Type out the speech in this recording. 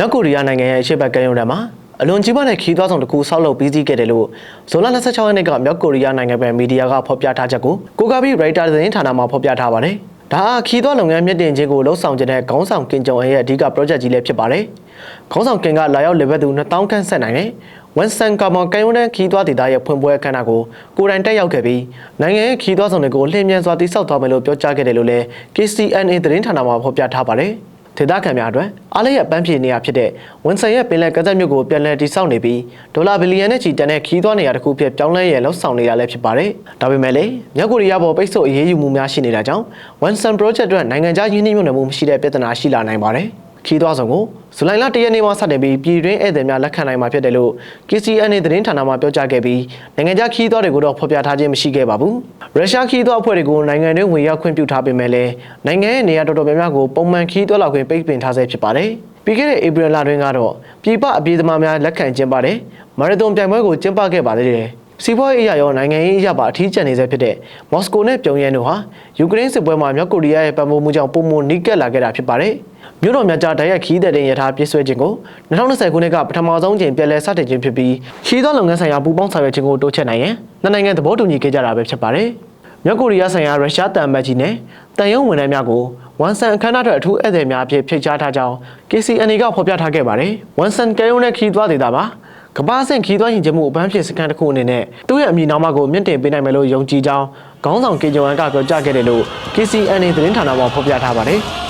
မြောက်ကိုရီးယားနိုင်ငံရဲ့အရှေ့ဘက်ကမ်းရုံးထဲမှာအလွန်ကြီးမားတဲ့ခီးသွွားဆောင်တစ်ခုဆောက်လုပ်ပြီးစီးခဲ့တယ်လို့ဇွန်လ26ရက်နေ့ကမြောက်ကိုရီးယားနိုင်ငံပဲမီဒီယာကဖော်ပြထားချက်ကိုကိုကာဘီရိုက်တာသတင်းဌာနမှဖော်ပြထားပါတယ်။ဒါဟာခီးသွွားလုပ်ငန်းမြင့်တင်ခြင်းကိုလှုပ်ဆောင်ခြင်းတဲ့ခေါင်းဆောင်ကင်ဂျုံအန်ရဲ့အဓိက project ကြီးလည်းဖြစ်ပါတယ်။ခေါင်းဆောင်ကင်ကလာရောက်လေဘက်သူ2000ခန့်ဆက်နိုင်တယ်။ဝန်ဆန်ကာမွန်ကန်ယွန်တဲ့ခီးသွွားဒေသရဲ့ဖွင့်ပွဲအခမ်းအနားကိုကိုယ်တိုင်တက်ရောက်ခဲ့ပြီးနိုင်ငံရဲ့ခီးသွွားဆောင်တွေကိုလှည့်မြန်စွာတိစောက်သွားမယ်လို့ပြောကြားခဲ့တယ်လို့လည်း KCNA သတင်းဌာနမှဖော်ပြထားပါတယ်။ ဒေသခံများအတွက်အားလည်းရပန်းဖြေနေရဖြစ်တဲ့ဝန်ဆန်ရဲ့ပင်လယ်ကမ်းစပ်မြို့ကိုပြန်လည်တည်ဆောက်နေပြီးဒေါ်လာဘီလီယံနဲ့ချီတန်တဲ့ခီးသွွားနေရာတစ်ခုဖြစ်ပြောင်းလဲရလှုပ်ဆောင်နေတာလည်းဖြစ်ပါတယ်။ဒါပေမဲ့လည်းမြောက်ကိုရီးယားပေါ်ပိတ်ဆို့အရေးယူမှုများရှိနေတာကြောင့်ဝန်ဆန် project အတွက်နိုင်ငံခြားရင်းနှီးမြှုပ်နှံမှုမရှိတဲ့ပြဿနာရှိလာနိုင်ပါတယ်။ ခီးသွွားဆောင်ကိုဇူလိုင်လ၁ရက်နေ့မှစတင်ပြီးပြည်တွင်းဧည့်သည်များလက်ခံနိုင်မှာဖြစ်တယ်လို့ KCNA သတင်းဌာနမှပြောကြားခဲ့ပြီးနိုင်ငံခြားခီးသွွားတွေကိုတော့ဖော်ပြထားခြင်းမရှိခဲ့ပါဘူး။ရုရှားခီးသွွားအဖွဲ့တွေကိုနိုင်ငံတွင်းဝင်ရောက်ခွင့်ပြုထားပေမဲ့လည်းနိုင်ငံရဲ့နေရာတော်တော်များများကိုပုံမှန်ခီးသွွားလောက်ခွင့်ပိတ်ပင်ထားဆဲဖြစ်ပါတယ်။ပြီးခဲ့တဲ့ဧပြီလတွင်ကတော့ပြည်ပအပြေးသမားများလက်ခံကျင်းပတဲ့မာရသွန်ပြိုင်ပွဲကိုကျင်းပခဲ့ပါသေးတယ်။ စီးပွားရေးအရာရောနိုင်ငံရေးအရာပါအထီးကျန်နေဆဲဖြစ်တဲ့မော်စကိုနဲ့ပြုံးရန်တို့ဟာယူကရိန်းစစ်ပွဲမှာမြောက်ကိုရီးယားရဲ့ပံ့ပိုးမှုကြောင့်ပုံမနီးကပ်လာခဲ့တာဖြစ်ပါတယ်။မြို့တော်များကြားတိုက်ရိုက်ခီးတဲ့တင်ရထားပြည့်စွဲခြင်းကို2020ခုနှစ်ကပထမဆုံးချိန်ပြည်လဲစတင်ခြင်းဖြစ်ပြီးခီးသောလုပ်ငန်းဆိုင်ရာပူးပေါင်းဆောင်ရွက်ခြင်းကိုတိုးချဲ့နိုင်ရန်နှစ်နိုင်ငံသဘောတူညီခဲ့ကြတာပဲဖြစ်ပါတယ်။မြောက်ကိုရီးယားဆိုင်ရာရုရှားတန်မတ်ကြီးနဲ့တန်ယုံဝန်ထမ်းများကိုဝန်ဆန်အခမ်းအနားအတွက်အထူးဧည့်သည်များအဖြစ်ဖိတ်ကြားထားကြောင်း KCNA ကဖော်ပြထားခဲ့ပါတယ်။ဝန်ဆန်ကဲယုံနဲ့ခီးသွားဒေတာပါ။ ကမ္ဘာ့ဆင့်ခီးသွွားရင်ကျမှုအပန်းဖြေစကန်တစ်ခုအနေနဲ့သူ့ရဲ့အမည်နာမကိုမြင့်တင်ပေးနိုင်မယ်လို့ယုံကြည်ကြောင်းခေါင်းဆောင်ကေဂျွန်အန်ကပြောကြားခဲ့တယ်လို့ KCNA သတင်းဌာနမှဖော်ပြထားပါတယ်။